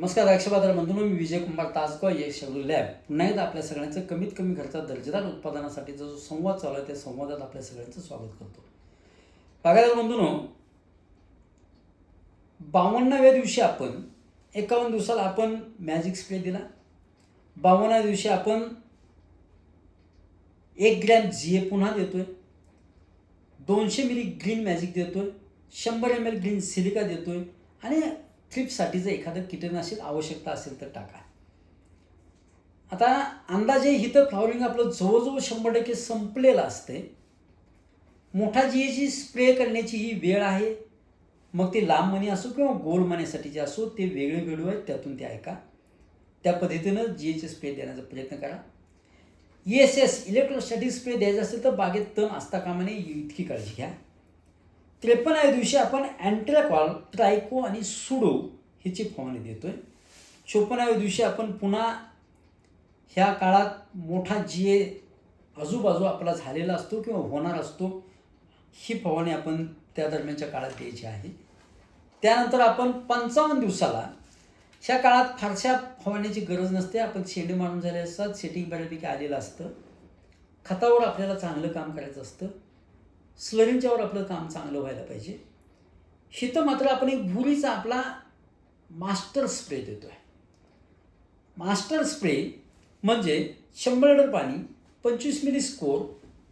नमस्कार अक्षबादर बंधून मी विजय कुमार तासगाव ये लॅब पुन्हा एकदा आपल्या सगळ्यांचं कमीत कमी खर्चात दर्जेदार उत्पादनासाठीचा जो संवाद चालू आहे त्या संवादात आपल्या सगळ्यांचं स्वागत करतो. बागायदार बंधूंनो बावन्नाव्या दिवशी आपण एकावन्न दिवसाला आपण मॅजिक स्प्रे दिला. बावन्नाव्या दिवशी आपण एक ग्रॅम जी ए पुन्हा देतोय. दोनशे मिली ग्रीन मॅजिक देतोय. शंभर एम एल ग्रीन सिलिका देतोय. आणि थ्रिपसाठी जर एखादं कीटकनाशक आवश्यकता असेल तर टाका. आता अंदाजे इथं फ्लॉवरिंग आपलं जवळजवळ शंभर टक्के संपलेलं असते मोठा जी जी स्प्रे करण्याची ही वेळ आहे. मग ते लांब मणी असो किंवा गोल मण्यासाठीचे असो ते वेगळे व्हिडिओ आहेत त्यातून ते ऐका. त्या पद्धतीनं जी एच स्प्रे देण्याचा प्रयत्न करा. एस एस इलेक्ट्रोस्टॅटिक स्प्रे द्यायचा असेल तर बागेत तण असता कामा नये इतकी काळजी घ्या. त्रेपन्नाव्या दिवशी आपण अँट्रॅकॉल ट्रायको आणि सुडो ह्याची फवारणी आहे चोपन्नाव्या दिवशी आपण पुन्हा ह्या काळात मोठा जी ए आजूबाजू आपला झालेला असतो किंवा होणार असतो ही फवारणी आपण त्या दरम्यानच्या काळात द्यायची आहे. त्यानंतर आपण पंचावन्न दिवसाला ह्या काळात फारशा फवारण्याची गरज नसते. आपण शेंडे मारून झाले असतात सेटिंग बऱ्यापैकी आलेलं असतं. खतावर आपल्याला चांगलं काम करायचं असतं. स्लरींच्यावर आपलं काम चांगलं व्हायला पाहिजे. हिथं मात्र आपण एक भुरीचा आपला मास्टर स्प्रे देतो आहे मास्टर स्प्रे म्हणजे शंभर लिटर पाणी पंचवीस मिली स्कोर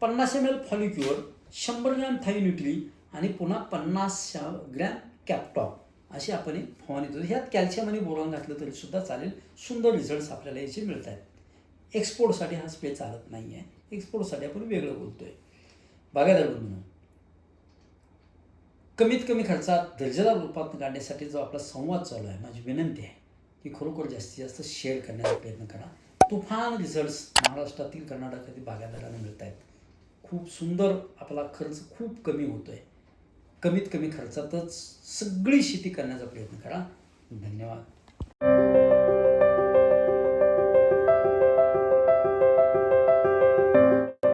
पन्नास एम एल फॉलिक्युअर शंभर ग्रॅम थायन्युट्री आणि पुन्हा पन्नास ग्रॅम कॅपटॉप अशी आपण एक फवारणी देतो ह्यात कॅल्शियम आणि बोरॉन घातलं तरी सुद्धा चालेल. सुंदर रिझल्ट्स आपल्याला याचे मिळत आहेत एक्सपोर्टसाठी हा स्प्रे चालत नाही आहे एक्सपोर्टसाठी आपण वेगळं बोलतो आहे बागायदार बंधूंनो कमीत कमी खर्चात दर्जेदार रूपात काढण्यासाठी जो आपला संवाद चालू आहे माझी विनंती आहे की खरोखर जास्तीत जास्त शेअर करण्याचा प्रयत्न करा. तुफान रिझल्ट्स महाराष्ट्रातील कर्नाटकातील बागायदारांना मिळत आहेत. खूप सुंदर आपला खर्च खूप कमी होतो आहे कमीत कमी खर्चातच सगळी शेती करण्याचा प्रयत्न करा. धन्यवाद.